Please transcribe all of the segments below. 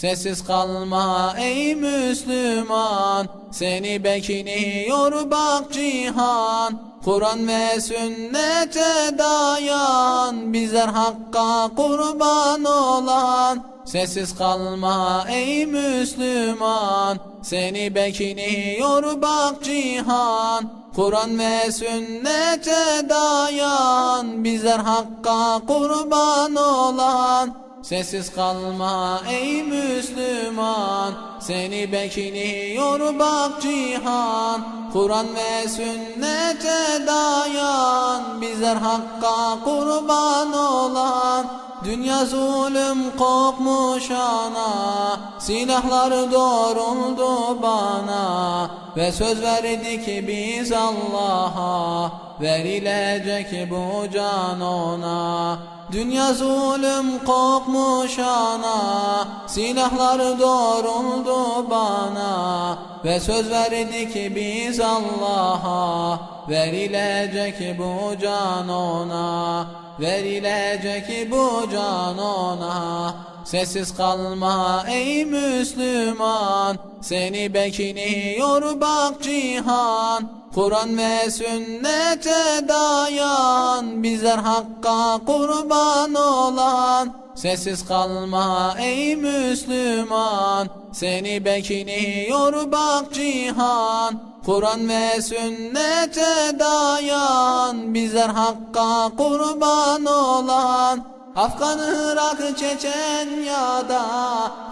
Sessiz kalma ey Müslüman Seni bekliyor bak cihan. Kur'an ve sünnete dayan Bizler hakka kurban olan. Sessiz kalma ey Müslüman Seni bekliyor bak cihan. Kur'an ve sünnete dayan Bizler hakka kurban olan Sessiz kalma ey Müslüman Seni bekliyor bak cihan. Kur'an ve sünnete dayan Bizler hakka kurban olan. Dünya zulüm kokmuş ana Silahlar doğruldu bana. Ve söz verdik biz Allah'a Verilecek bu can ona. Dünya zulüm kokmuş ana. Silahlar doğruldu bana. Ve söz verdik biz Allah'a. Verilecek bu can ona. Verilecek bu can ona. Sessiz kalma ey Müslüman. Seni bekliyor bak cihan Kur'an ve sünnete dayan Bizler hakka kurban olan. Sessiz kalma ey Müslüman Seni bekliyor bak cihan. Kur'an ve sünnete dayan Bizler hakka kurban olan. Afgan, Irak, Çeçenya'da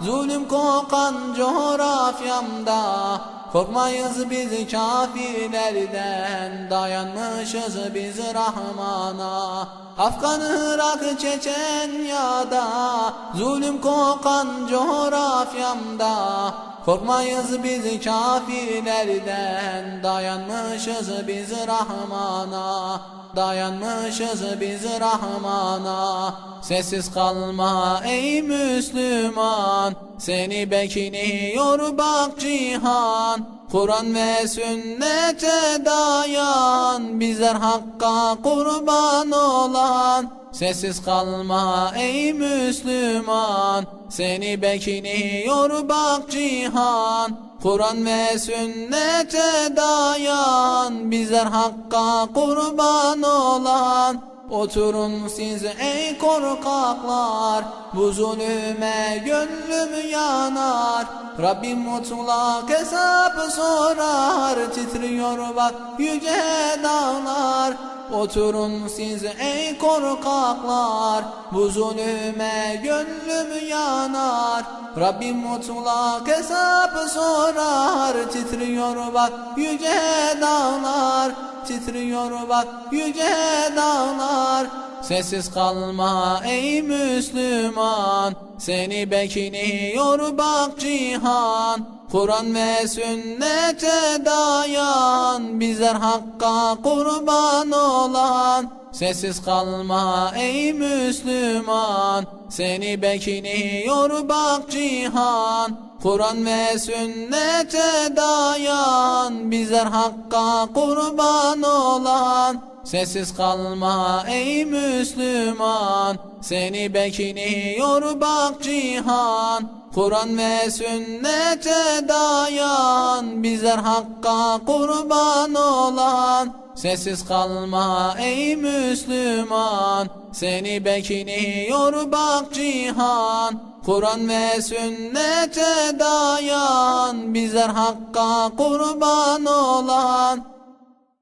Zulüm kokan coğrafyamda Korkmayız biz kafirlerden Dayanmışız biz Rahman'a. Afgan, Irak, Çeçenya'da Zulüm kokan coğrafyamda. Korkmayız biz kafirlerden Dayanmışız biz Rahman'a. Dayanmışız biz Rahman'a. Sessiz kalma ey Müslüman Seni bekliyor bak cihan Kur'an ve sünnete dayan Bizler hakka kurban olan. Sessiz kalma ey Müslüman Seni bekliyor bak cihan. Kur'an ve sünnete dayan Bizler hakka kurban olan Oturun siz ey korkaklar Bu zulüme gönlüm yanar. Rabbim mutlak hesap sorar Titriyor bak yüce dağlar. Oturun siz ey korkaklar Bu zulüme gönlüm yanar Rabbim mutlak hesap sorar. Titriyor bak yüce dağlar. Titriyor bak yüce dağlar. Sessiz kalma ey Müslüman. Seni bekliyor bak cihan. Kur'an ve sünnete dayan. Bizler hakka kurban olan Sessiz kalma ey Müslüman. Seni bekliyor bak cihan. Kur'an ve sünnete dayan. Bizler hakka kurban olan. Sessiz kalma ey Müslüman. Seni bekliyor bak cihan. Kur'an ve sünnete dayan. Bizler hakka kurban olan Sessiz kalma ey Müslüman Seni bekliyor bak cihan. Kur'an ve sünnete dayan Bizler hakka kurban olan